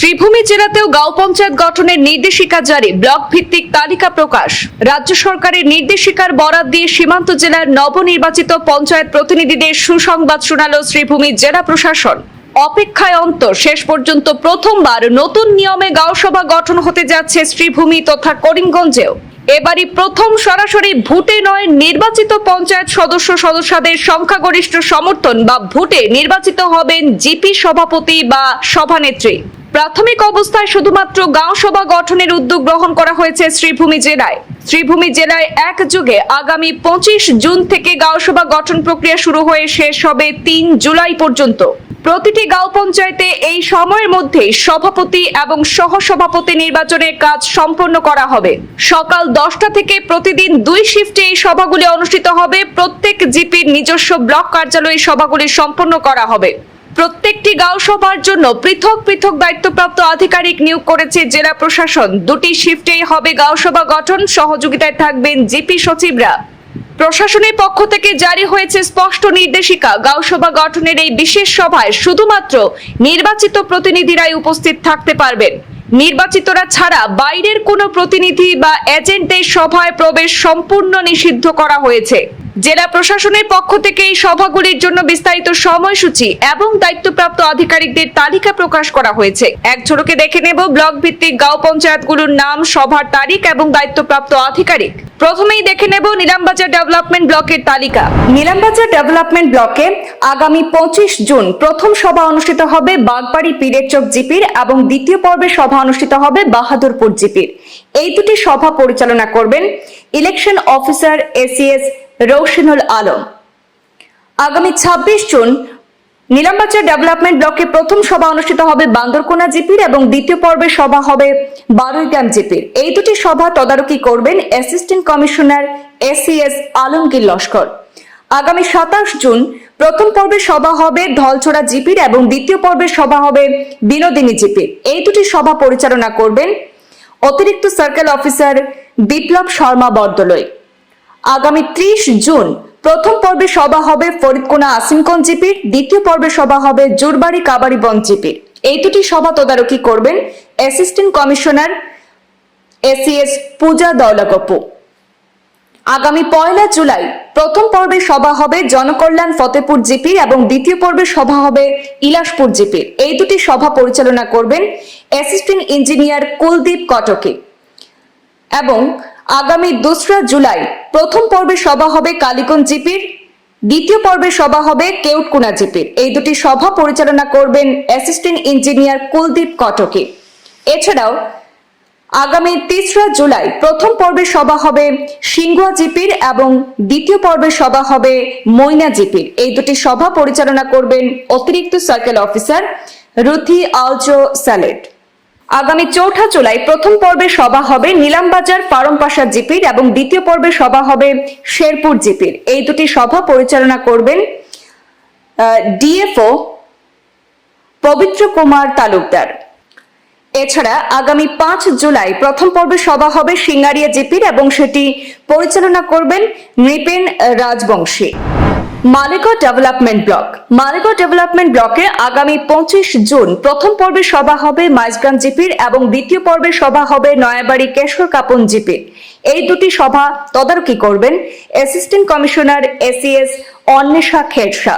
শ্রীভূমি জেলাতেও গাঁও পঞ্চায়েত গঠনের নির্দেশিকা জারি। ব্লক ভিত্তিক তালিকা প্রকাশ। রাজ্য সরকারের নির্দেশিকার বরাদ দিয়ে সীমান্ত জেলার নবনির্বাচিত পঞ্চায়েত প্রতিনিধিদের সুসংবাদ শোনাল শ্রীভূমি জেলা প্রশাসন। অপেক্ষায় অন্তর, শেষ পর্যন্ত প্রথমবার নতুন নিয়মে গাঁওসভা গঠন হতে যাচ্ছে শ্রীভূমি তথা করিমগঞ্জেও। এবারই প্রথম সরাসরি ভোটে নয় নির্বাচিত পঞ্চায়েত সদস্য সদস্যদের সংখ্যাগরিষ্ঠ সমর্থন বা ভোটে নির্বাচিত হবেন জিপি সভাপতি বা সভানেত্রী। প্রাথমিক অবস্থায় শুধুমাত্র গাঁও সভা গঠনের উদ্যোগ গ্রহণ করা হয়েছে শ্রীভূমি জেলায়। শ্রীভূমি জেলায় এক যুগে আগামী পঁচিশ জুন থেকে গাঁও সভা গঠন প্রক্রিয়া শুরু হয়ে শেষ হবে তিন জুলাই পর্যন্ত। প্রতিটি গাঁও পঞ্চায়েতে এই সময়ের মধ্যে সভাপতি এবং সহসভাপতি নির্বাচনের কাজ সম্পন্ন করা হবে। সকাল দশটা থেকে প্রতিদিন দুই শিফটে এই সভাগুলি অনুষ্ঠিত হবে। প্রত্যেক জিপির নিজস্ব ব্লক কার্যালয়ে সভাগুলি সম্পন্ন করা হবে। প্রত্যেকটি গাঁও সভার জন্য পৃথক পৃথক দায়িত্বপ্রাপ্ত আধিকারিক নিয়োগ করেছে জেলা প্রশাসন। দুটি শিফটেই হবে গাঁও সভা গঠন, সহযোগিতায় থাকবেন জিপি সচিবরা। প্রশাসনের পক্ষ থেকে জারি হয়েছে স্পষ্ট নির্দেশিকা। গাঁওসভা গঠনের এই বিশেষ সভায় শুধুমাত্র নির্বাচিত প্রতিনিধিরাই উপস্থিত থাকতে পারবেন। নির্বাচিতরা ছাড়া বাইরের কোনো প্রতিনিধি বা এজেন্টদের সভায় প্রবেশ সম্পূর্ণ নিষিদ্ধ করা হয়েছে। জেলা প্রশাসনের পক্ষ থেকে এই সভাগুলির জন্য বিস্তারিত সময়সূচি এবং দায়িত্বপ্রাপ্ত আধিকারিকদের তালিকা প্রকাশ করা হয়েছে। এক ঝলকে দেখে নেব ব্লক ভিত্তিক গাঁও পঞ্চায়েতগুলোর নাম, সভার তারিখ এবং দায়িত্বপ্রাপ্ত আধিকারিক। প্রথমেই দেখে নেব নিলামবাজার ডেভেলপমেন্ট ব্লকের তালিকা। নিলামবাজার ডেভেলপমেন্ট ব্লকে আগামী পঁচিশ জুন প্রথম সভা অনুষ্ঠিত হবে বাগবাড়ি পীরেরচক জিপির এবং দ্বিতীয় পর্বে সভা অনুষ্ঠিত হবে বাহাদুরপুর জিপির। এই দুটি সভা পরিচালনা করবেন election officer ACS Roushanul Alam. আগামী ছাব্বিশ জুন নীলামবাজার ডেভেলপমেন্ট ব্লকে প্রথম সভা অনুষ্ঠিত হবে বান্দরকোনা জিপির এবং দ্বিতীয় পর্বে সভা হবে বারুইগ্রাম জিপির। এই দুটি সভা তদারকি করবেন assistant commissioner ACS Alamgir Laskar. আগামী সাতাশ জুন প্রথম পর্বে সভা হবে ধলছড়া জিপির এবং দ্বিতীয় পর্বে সভা হবে বিনোদিনী জিপির। এই দুটি সভা পরিচালনা করবেন অতিরিক্ত সার্কেল অফিসার বিপ্লব শর্মা বরদলৈ আগামী ত্রিশ জুন প্রথম পর্বে সভা হবে ফরিদকোনা আসিমগঞ্জ জিপির, দ্বিতীয় পর্বে সভা হবে জোরবাড়ি কাবারিবঞ্জ জিপির। এই দুটি সভা তদারকি করবেন assistant commissioner ACS Puja Doulagappu আগামী পয়লা জুলাই প্রথম পর্বে সভা হবে জনকল্যাণ ফতেপুর জিপির এবং দ্বিতীয় পর্বে সভা হবে ইলাসপুর জিপির। এই দুটি সভা পরিচালনা করবেন অ্যাসিস্ট্যান্ট ইঞ্জিনিয়ার কুলদীপ কটকে এবং আগামী দোসরা জুলাই প্রথম পর্বে সভা হবে কালীগঞ্জ জিপির, দ্বিতীয় পর্বে সভা হবে কেউটকুনা জিপির। এই দুটি সভা পরিচালনা করবেন অ্যাসিস্ট্যান্ট ইঞ্জিনিয়ার কুলদীপ কটকে। এছাড়াও আগামী তেসরা জুলাই প্রথম পর্বে সভা হবে সিংহুয়া জিপির এবং দ্বিতীয় পর্বে সভা হবে ময়না জিপির। এই দুটি সভা পরিচালনা করবেন অতিরিক্ত সার্কেল অফিসার রুথি আলজো স্যালেট। আগামী চৌঠা জুলাই প্রথম পর্বে সভা হবে নিলামবাজার ফারমপাশা জিপির এবং দ্বিতীয় পর্বে সভা হবে শেরপুর জিপির। এই দুটি সভা পরিচালনা করবেন ডিএফও পবিত্র কুমার তালুকদার। এছাড়া আগামী পাঁচ জুলাই প্রথম পর্বে সভা হবে সিঙ্গারিয়া জিপির এবং সেটি পরিচালনা করবেন Nripen Rajbongshi. Malegaon development block. Malegaon development ব্লকে আগামী পঁচিশ জুন প্রথম পর্বে সভা হবে মাইজগ্রাম জিপির এবং দ্বিতীয় পর্বে সভা হবে নয়াবাড়ি কেশর কাপন জিপির। এই দুটি সভা তদারকি করবেন assistant commissioner ACS Anwesha Khersa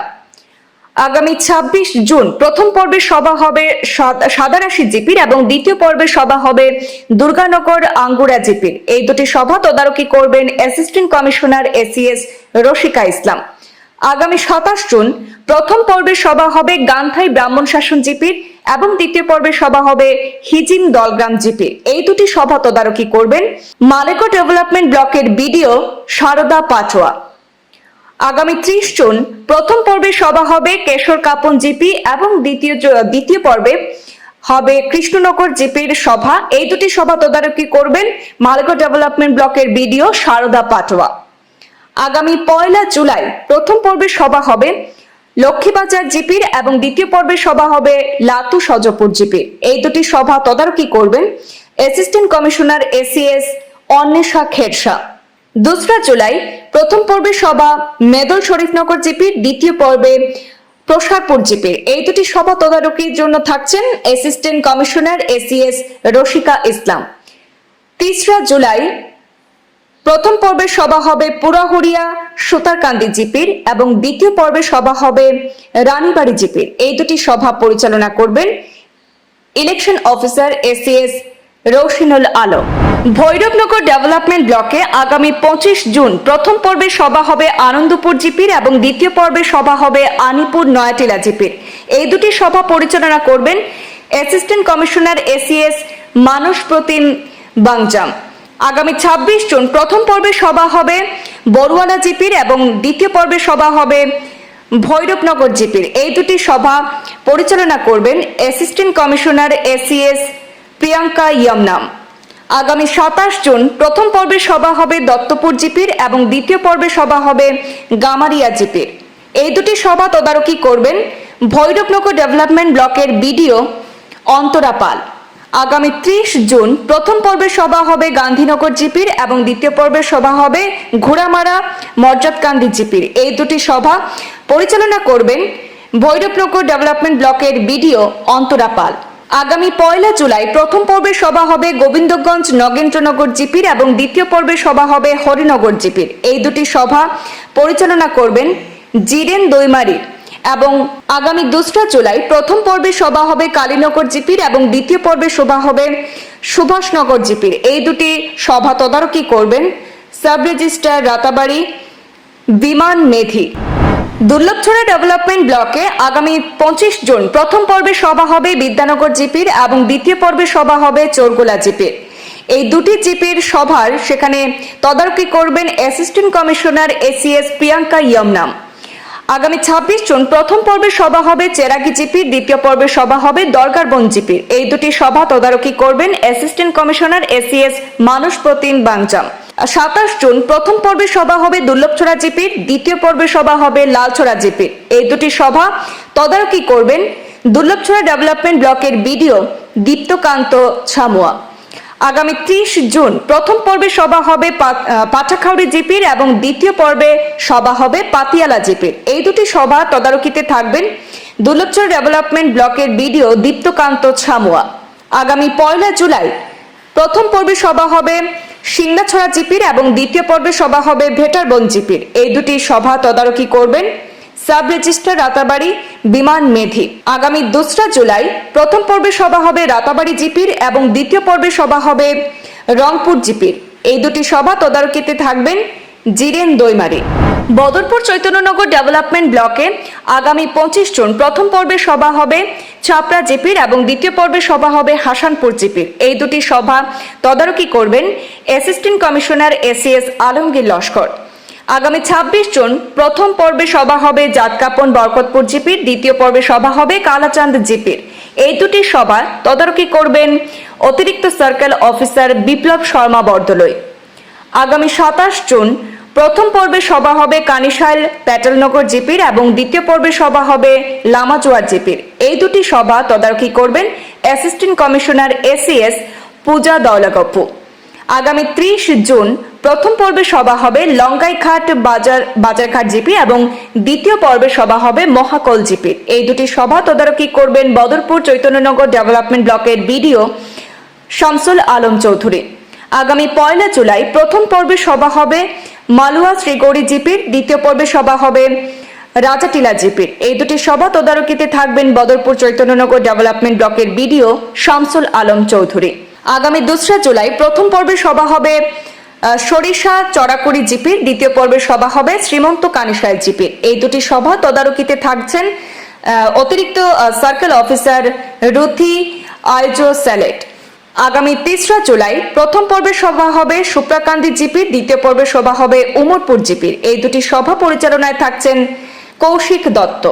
আগামী ছাব্বিশ জুন প্রথম পর্বে সভা হবে সাদ- সাদারাশি জিপির এবং দ্বিতীয় পর্বে সভা হবে দুর্গানগর আঙ্গুরা জিপির। এই দুটি সভা তদারকি করবেন assistant commissioner ACS Rashika Islam. আগামী সাতাশ জুন প্রথম পর্বের সভা হবে গান্ধাই ব্রাহ্মণ শাসন জিপির এবং দ্বিতীয় পর্বের সভা হবে হিজিম দলগ্রাম জিপির। এই দুটি সভা তদারকি করবেন মালেকো ডেভেলপমেন্ট ব্লকের বিডিও শারদা পাটোয়া। আগামী ত্রিশ জুন প্রথম পর্বে সভা হবে কেশর কাপন জিপি এবং দ্বিতীয় দ্বিতীয় পর্বে হবে কৃষ্ণনগর জিপির সভা। এই দুটি সভা তদারকি করবেন মালগো ডেভেলপমেন্ট ব্লকের বিডিও শারদা পাটোয়া। আগামী পয়লা জুলাই প্রথম পর্বে সভা হবে লক্ষ্মীবাজার জিপির এবং দ্বিতীয় পর্বে সভা হবে লাতু সজপুর জিপির। এই দুটি সভা তদারকি করবেন assistant commissioner ACS Anwesha Khersa দোসরা জুলাই প্রথম পর্বে সভা মেদল শরীফনগর জিপির, দ্বিতীয় পর্বে প্রসারপুর জিপির। এই দুটি সভা তদারকির জন্য থাকছেন assistant commissioner ACS Rashika Islam. তিসরা July প্রথম পর্বের সভা হবে পুরাহরিয়া, সুতারকান্দি জিপির এবং দ্বিতীয় পর্বের সভা হবে রানীবাড়ি জিপির। এই দুটি সভা পরিচালনা করবেন election officer ACS Roushinul Alam. Bhairabnagar development ব্লকে আগামী পঁচিশ জুন প্রথম পর্বের সভা হবে আনন্দপুর জিপির এবং দ্বিতীয় পর্বের সভা হবে আনিপুর নয়াটিলা জিপির। এই দুটি সভা পরিচালনা করবেন assistant commissioner ACS Manas Pratim Bangjam. আগামী ছাব্বিশ জুন প্রথম পর্বে সভা হবে বড়ুয়ালা জিপির এবং দ্বিতীয় পর্বে সভা হবে ভৈরবনগর জিপির। এই দুটি সভা পরিচালনা করবেন assistant commissioner ACS Priyanka Yamnam. আগামী সাতাশ জুন প্রথম পর্বের সভা হবে দত্তপুর জিপির এবং দ্বিতীয় পর্বে সভা হবে গামারিয়া জিপির। এই দুটি সভা তদারকি করবেন ভৈরবনগর ডেভেলপমেন্ট ব্লকের বিডিও অন্তরা পাল। আগামী ত্রিশ জুন প্রথম পর্বের সভা হবে গান্ধীনগর জিপির এবং দ্বিতীয় পর্বের সভা হবে ঘোড়ামারা মর্যাদকান্দি জিপির। এই দুটি সভা পরিচালনা করবেন ভৈরবনগর ডেভেলপমেন্ট ব্লকের বিডিও অন্তরা পাল। আগামী পয়লা জুলাই প্রথম পর্বের সভা হবে গোবিন্দগঞ্জ নগেন্দ্রনগর জিপির এবং দ্বিতীয় পর্বের সভা হবে হরিনগর জিপির। এই দুটি সভা পরিচালনা করবেন জিরেন দৈমারি এবং আগামী দোসরা জুলাই প্রথম পর্বে সভা হবে কালীনগর জিপির এবং দ্বিতীয় পর্বে সভা হবে সুভাষনগর জিপির। এই দুটি সভা তদারকি করবেন সাব রেজিস্ট্রার রাতাবাড়ি, বিমান মেধি। দুর্লভছড়া ডেভেলপমেন্ট ব্লকে আগামী পঁচিশ জুন প্রথম পর্বে সভা হবে বিদ্যানগর জিপির এবং দ্বিতীয় পর্বে সভা হবে চোরগোলা জিপির। এই দুটি জিপির সভার সেখানে তদারকি করবেন assistant commissioner ACS Priyanka Yamnam. আগামী ছাব্বিশ জুন প্রথম পর্বের সভা হবে, চেরাগি জিপির দ্বিতীয় পর্বের সভা হবে দরগারবন জিপির। এই দুটি সভা তদারকি করবেন অ্যাসিস্ট্যান্ট কমিশনার এসিএস মানুষ প্রতিম বাংজাম সাতাশ জুন প্রথম পর্বের সভা হবে দুর্লভছড়া জিপির, দ্বিতীয় পর্বের সভা হবে লালছড়া জিপির। এই দুটি সভা তদারকি করবেন দুর্লভছড়া ডেভেলপমেন্ট ব্লকের বিডিও দীপ্তকান্ত ছামুয়া। আগামী ত্রিশ জুন প্রথম পর্বে সভা হবে পাঠাখাউড়ি জিপির এবং দ্বিতীয় পর্বে সভা হবে পাতিয়ালা জিপির। এই দুটি সভা তদারকিতে থাকবেন দুর্লভচর ডেভেলপমেন্ট ব্লকের বিডিও দীপ্তকান্ত ছামুয়া। আগামী পয়লা জুলাই প্রথম পর্বে সভা হবে সিংনাছড়া জিপির এবং দ্বিতীয় পর্বে সভা হবে ভেটারবন জিপির। এই দুটি সভা তদারকি করবেন সাব রেজিস্ট্রার রাতাবাড়ি বিমান মেধি। আগামী দোসরা জুলাই প্রথম পর্বে সভা হবে রাতাবাড়ি জিপির এবং দ্বিতীয় পর্বে সভা হবে রংপুর জিপির। এই দুটি সভা তদারকিতে থাকবেন জিরেন দৈমারি। বদরপুর চৈতন্যনগর ডেভেলপমেন্ট ব্লকে আগামী পঁচিশ জুন প্রথম পর্বে সভা হবে চাপড়া জিপির এবং দ্বিতীয় পর্বে সভা হবে হাসানপুর জিপির। এই দুটি সভা তদারকি করবেন assistant commissioner ACS Alamgir Laskar. আগামী ছাব্বিশ জুন প্রথম পর্বে সভা হবে জাতকাপন বরকতপুর জিপির, দ্বিতীয় পর্বে সভা হবে কালাচাঁদ জিপির। এই দুটি সভা তদারকি করবেন অতিরিক্ত সার্কেল অফিসার বিপ্লব শর্মা বরদলৈ। আগামী সাতাশ জুন প্রথম পর্বে সভা হবে কানিশাইল প্যাটেলনগর জিপির এবং দ্বিতীয় পর্বে সভা হবে লামাজোয়ার জিপির। এই দুটি সভা তদারকি করবেন assistant commissioner ACS Puja Doulagappu আগামী ত্রিশ জুন প্রথম পর্বে সভা হবে লঙ্কাইঘাট বাজার, বাজারঘাট জিপি এবং দ্বিতীয় পর্বে সভা হবে মহাকল জিপির এই দুটি সভা তদারকি করবেন বদরপুর চৈতন্যনগর ডেভেলপমেন্ট ব্লকের বিডিও শামসুল আলম চৌধুরী। আগামী পয়লা জুলাই প্রথম পর্বে সভা হবে মালুয়া শ্রীগৌরী জিপির, দ্বিতীয় পর্বে সভা হবে রাজাটিলা জিপির। এই দুটি সভা তদারকিতে থাকবেন বদরপুর চৈতন্যনগর ডেভেলপমেন্ট ব্লকের বিডিও শামসুল আলম চৌধুরী। আগামী দোসরা জুলাই প্রথম পর্বে সভা হবে সরিষা, চড়াকুড়ি জিপির দ্বিতীয় পর্বের সভা হবে শ্রীমন্ত কানিসায় জিপির এই দুটি সভা তদারকিতে থাকছেন অতিরিক্ত সার্কেল অফিসার রুথি আইজো স্যালেট আগামী তেসরা জুলাই প্রথম পর্বের সভা হবে সুপ্রাকান্দি জিপির দ্বিতীয় পর্বের সভা হবে উমরপুর জিপির এই দুটি সভা পরিচালনায় থাকছেন কৌশিক দত্ত।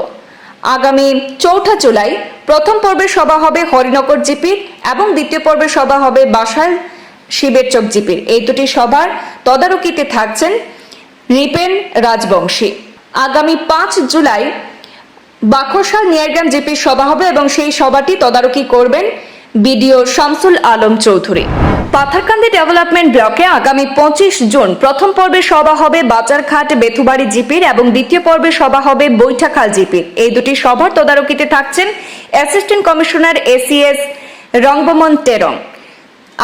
আগামী চৌঠা জুলাই প্রথম পর্বের সভা হবে হরিনগর জিপির এবং দ্বিতীয় পর্বের সভা হবে বাসাল শিবের চক জিপির। এই দুটি সভার তদারকিতে থাকছেন রিপেন রাজবংশী। আগামী পাঁচ জুলাই বাখরশাল নিয়ারগ্রাম জিপির সভা হবে এবং সেই সভাটি তদারকি করবেন বিডিও শামসুল আলম চৌধুরী। পাথারকান্দি ডেভেলপমেন্ট ব্লকে আগামী পঁচিশ জুন প্রথম পর্বে সভা হবে বাজারঘাট বেথুবাড়ি জিপির এবং দ্বিতীয় পর্বে সভা হবে বৈঠাখাল জিপির। এই দুটি সভার তদারকিতে থাকছেন assistant commissioner ACS Rangaman Terang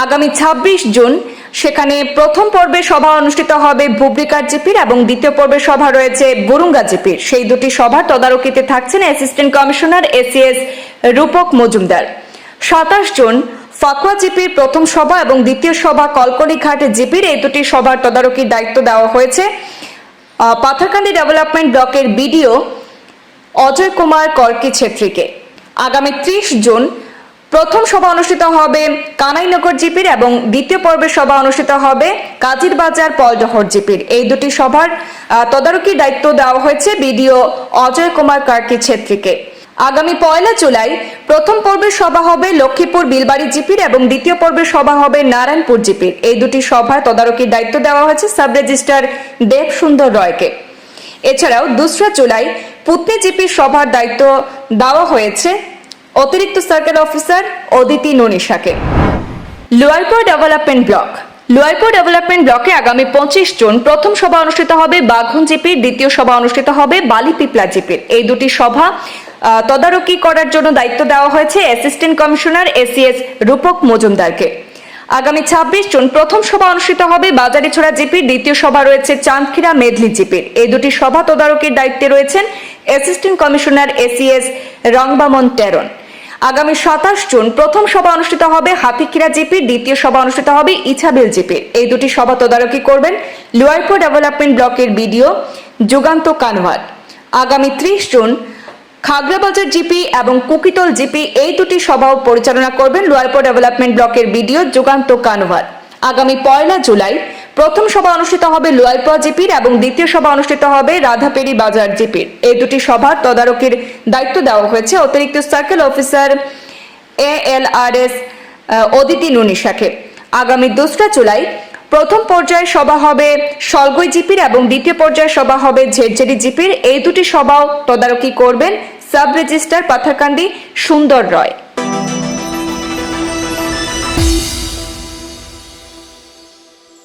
আগামী ছাব্বিশ জুন সেখানে প্রথম পর্বে সভা অনুষ্ঠিত হবে বুবরিকার জিপির এবং দ্বিতীয় পর্বে সভা রয়েছে বরুঙ্গা জিপির। সেই দুটি সভার তদারকিতে থাকছেন assistant commissioner ACS Rupak Majumdar. সাতাশ জুন ফাকুয়া জিপির প্রথম সভা এবং দ্বিতীয় সভা কলকলিঘাট জিপির এই দুটি সভার তদারকির দায়িত্ব দেওয়া হয়েছে। পাথারকান্দি ডেভেলপমেন্ট ব্লকের বিডিও অজয় কুমার কর্কি ছেত্রীকে। আগামী ত্রিশ জুন প্রথম সভা অনুষ্ঠিত হবে কানাইনগর জিপির এবং দ্বিতীয় পর্বের সভা অনুষ্ঠিত হবে কাজির বাজার পলডহর জিপির। এই দুটি সভার তদারকির দায়িত্ব দেওয়া হয়েছে বিডিও অজয় কুমার কার্কি ছেত্রীকে। আগামী পয়লা জুলাই প্রথম পর্বের সভা হবে লক্ষ্মীপুর বিলবাড়ি জিপির এবং দ্বিতীয় পর্বের সভা হবে নারায়ণপুর জিপির। এই দুটি সভার তদারকির দায়িত্ব দেওয়া হয়েছে সাব রেজিস্ট্রার দেব সুন্দর রয়কে। এছাড়াও দোসরা জুলাই পুতনি জিপির সভার দায়িত্ব দেওয়া হয়েছে অতিরিক্ত circle officer Aditi ননিশাকে। Lowairpur development block. Lowairpur development ব্লকে আগামী পঁচিশ জুন প্রথম সভা অনুষ্ঠিত হবে বাঘন জিপির, দ্বিতীয় সভা অনুষ্ঠিত হবে বালি পিপলা জিপির। এই দুটি সভা তদারকি করার জন্য দায়িত্ব দেওয়া হয়েছে অ্যাসিস্ট্যান্ট কমিশনার এসিএস রূপক মজুমদারকে। আগামী ছাব্বিশ জুন প্রথম সভা অনুষ্ঠিত হবে বাজারিছড়া জিপির, দ্বিতীয় সভা রয়েছে চাঁদখিরা মেদলি জিপির। এই দুটি সভা তদারকির দায়িত্বে রয়েছেন assistant commissioner ACS Rangbaman Teron. আগামী সাতাশ জুন প্রথম সভা অনুষ্ঠিত হবে হাতিখিরা জিপির দ্বিতীয় সভা অনুষ্ঠিত হবে ইছাবিল জিপির এই দুটি সভা তদারকি করবেন লোয়ারপুর ডেভেলপমেন্ট ব্লকের বিডিও যুগান্ত কানওয়ার আগামী ত্রিশ জুন খাগড়াবাজার জিপি এবং কুকিতল জিপি এই দুটি সভাও পরিচালনা করবেন লোয়ারপুর ডেভেলপমেন্ট ব্লকের বিডিও যুগান্ত কানওয়ার আগামী পয়লা জুলাই প্রথম সভা অনুষ্ঠিত হবে লোয়ারপোয়া জিপির এবং দ্বিতীয় সভা অনুষ্ঠিত হবে রাধাপেরি বাজার জিপির। এই দুটি সভার তদারকির দায়িত্ব দেওয়া হয়েছে অতিরিক্ত circle officer A L R S Aditi নুনিশাকে আগামী দোসরা জুলাই প্রথম পর্যায়ে সভা হবে সলগই জিপির এবং দ্বিতীয় পর্যায়ে সভা হবে ঝেরঝেরি জিপির। এই দুটি সভাও তদারকি করবেন সাব রেজিস্ট্রার পাথারকান্দি সুন্দর রয়।